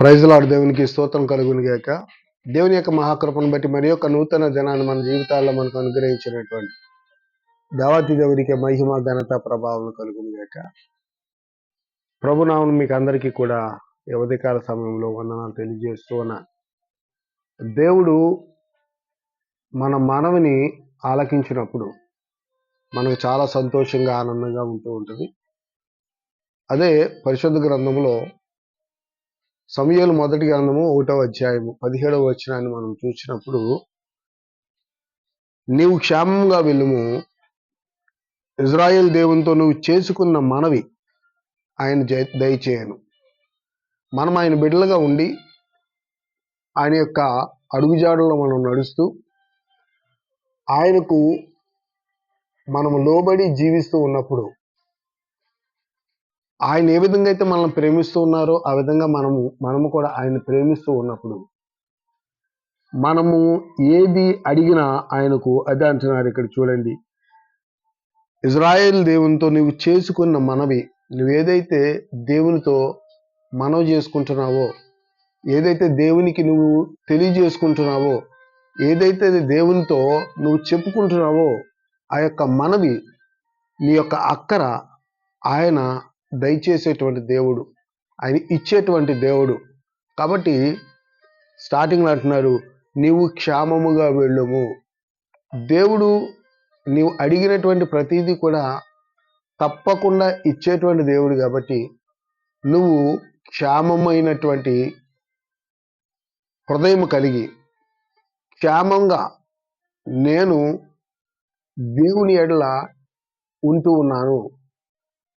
ప్రైజ్లాడు దేవునికి స్తోత్రం కలుగునిగాక. దేవుని యొక్క మహాకృపను బట్టి మరి యొక్క నూతన జనాన్ని మన జీవితాల్లో మనకు అనుగ్రహించినటువంటి దేవాతి దేవునికి మహిమ ఘనత ప్రభావం కలుగునిగాక. ప్రభునామను మీకు అందరికీ కూడా యువధికాల సమయంలో వందనాలు తెలియజేస్తూ ఉన్న. దేవుడు మన మనవిని ఆలకించినప్పుడు మనకు చాలా సంతోషంగా ఆనందంగా ఉంటూ ఉంటుంది. అదే పరిశుద్ధ గ్రంథంలో సమయాలు మొదటి గ్రంథము ఒకటవ అధ్యాయము పదిహేడవ వచనాన్ని మనం చూసినప్పుడు నీవు క్షేమంగా వెళ్ళుము. ఇజ్రాయెల్ దేవునితో నువ్వు చేసుకున్న మనవి ఆయన దయచేయను. మనం ఆయన బిడ్డలుగా ఉండి ఆయన యొక్క అడుగుజాడులో మనం నడుస్తూ ఆయనకు మనము లోబడి జీవిస్తూ ఉన్నప్పుడు ఆయన ఏ విధంగా అయితే మనల్ని ప్రేమిస్తూ ఉన్నారో ఆ విధంగా మనము మనము కూడా ఆయన ప్రేమిస్తూ ఉన్నప్పుడు మనము ఏది అడిగినా ఆయనకు అదే అంటున్నారు ఇక్కడ చూడండి. ఇజ్రాయెల్ దేవునితో నువ్వు చేసుకున్న మనవి నువ్వేదైతే దేవునితో మనవి చేసుకుంటున్నావో ఏదైతే దేవునికి నువ్వు తెలియజేసుకుంటున్నావో ఏదైతే దేవునితో నువ్వు చెప్పుకుంటున్నావో ఆ యొక్క మనవి నీ యొక్క అక్కర ఆయన దయచేసేటువంటి దేవుడు. ఆయన ఇచ్చేటువంటి దేవుడు. కాబట్టి స్టార్టింగ్లో అంటున్నారు నీవు క్షేమముగా వెళ్ళము. దేవుడు నీవు అడిగినటువంటి ప్రతిదీ కూడా తప్పకుండా ఇచ్చేటువంటి దేవుడు కాబట్టి నువ్వు క్షేమమైనటువంటి హృదయం కలిగి క్షేమంగా నేను దేవుని ఎడల ఉంటూ ఉన్నాను.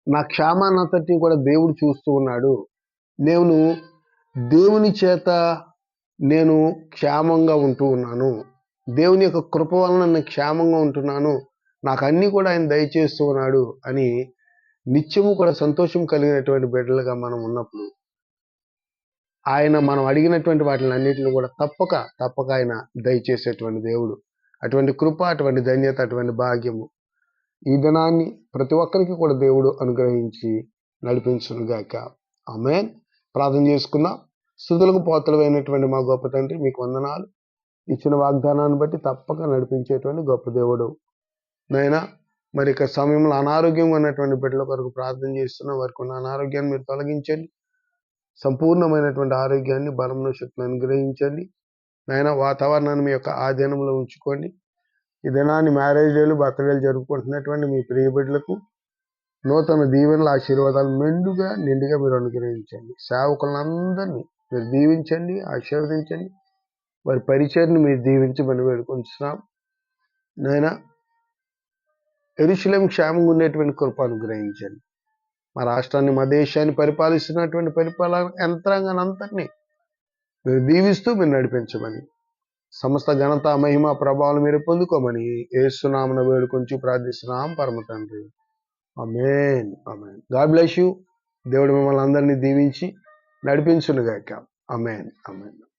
నా క్షేమాన్నంతటిని కూడా దేవుడు చూస్తూ ఉన్నాడు. నేను దేవుని చేత నేను క్షేమంగా ఉంటూ ఉన్నాను. దేవుని యొక్క కృప వలన నేను క్షేమంగా ఉంటున్నాను. నాకు అన్నీ కూడా ఆయన దయచేస్తూ ఉన్నాడు అని నిత్యము కూడా సంతోషం కలిగినటువంటి బిడ్డలుగా మనం ఉన్నప్పుడు ఆయన మనం అడిగినటువంటి వాటిని అన్నింటిని కూడా తప్పక తప్పక ఆయన దయచేసేటువంటి దేవుడు. అటువంటి కృప అటువంటి ధన్యత అటువంటి భాగ్యము ఈ దినాన్ని ప్రతి ఒక్కరికి కూడా దేవుడు అనుగ్రహించి నడిపించునుగాక ఆమె ప్రార్థన చేసుకుందాం. స్థుతులకు పోతలమైనటువంటి మా గొప్ప తండ్రి మీకు వందనాలు. ఇచ్చిన వాగ్దానాన్ని బట్టి తప్పక నడిపించేటువంటి గొప్ప దేవుడు. నైనా మరి ఇక సమయంలో అనారోగ్యంగా ఉన్నటువంటి బిడ్డల కొరకు ప్రార్థన చేస్తున్న. వారికి ఉన్న అనారోగ్యాన్ని మీరు తొలగించండి. సంపూర్ణమైనటువంటి ఆరోగ్యాన్ని బలంలో శక్తిని అనుగ్రహించండి. నాయన వాతావరణాన్ని మీ యొక్క ఆధీనంలో ఉంచుకోండి. ఈ దినాన్ని మ్యారేజ్ డేలు బర్త్డేలు జరుపుకుంటున్నటువంటి మీ ప్రియ బిడ్డలకు నూతన దీవెనల ఆశీర్వాదాలు మెండుగా నిండుగా మీరు అనుగ్రహించండి. సేవకులందరినీ మీరు దీవించండి ఆశీర్వదించండి. వారి పరిచయని మీరు దీవించమని వేడుకుంటున్నాం నాయన ఎరుశలేం క్షేమంగా ఉండేటువంటి కృప అనుగ్రహించండి. మా రాష్ట్రాన్ని మా దేశాన్ని పరిపాలిస్తున్నటువంటి పరిపాలన యంత్రాంగాన్ని అంతటినీ మీరు దీవిస్తూ మీరు నడిపించమని సమస్త ఘనత మహిమ ప్రభావాలు మీరు పొందుకోమని ఏసునామన వేడుకొంచి ప్రార్థిస్తున్నాం పరమ తండ్రి. Amen amen God bless you. దేవుడు మిమ్మల్ని అందరినీ దీవించి నడిపించునుగాక. అమేన్ అమేన్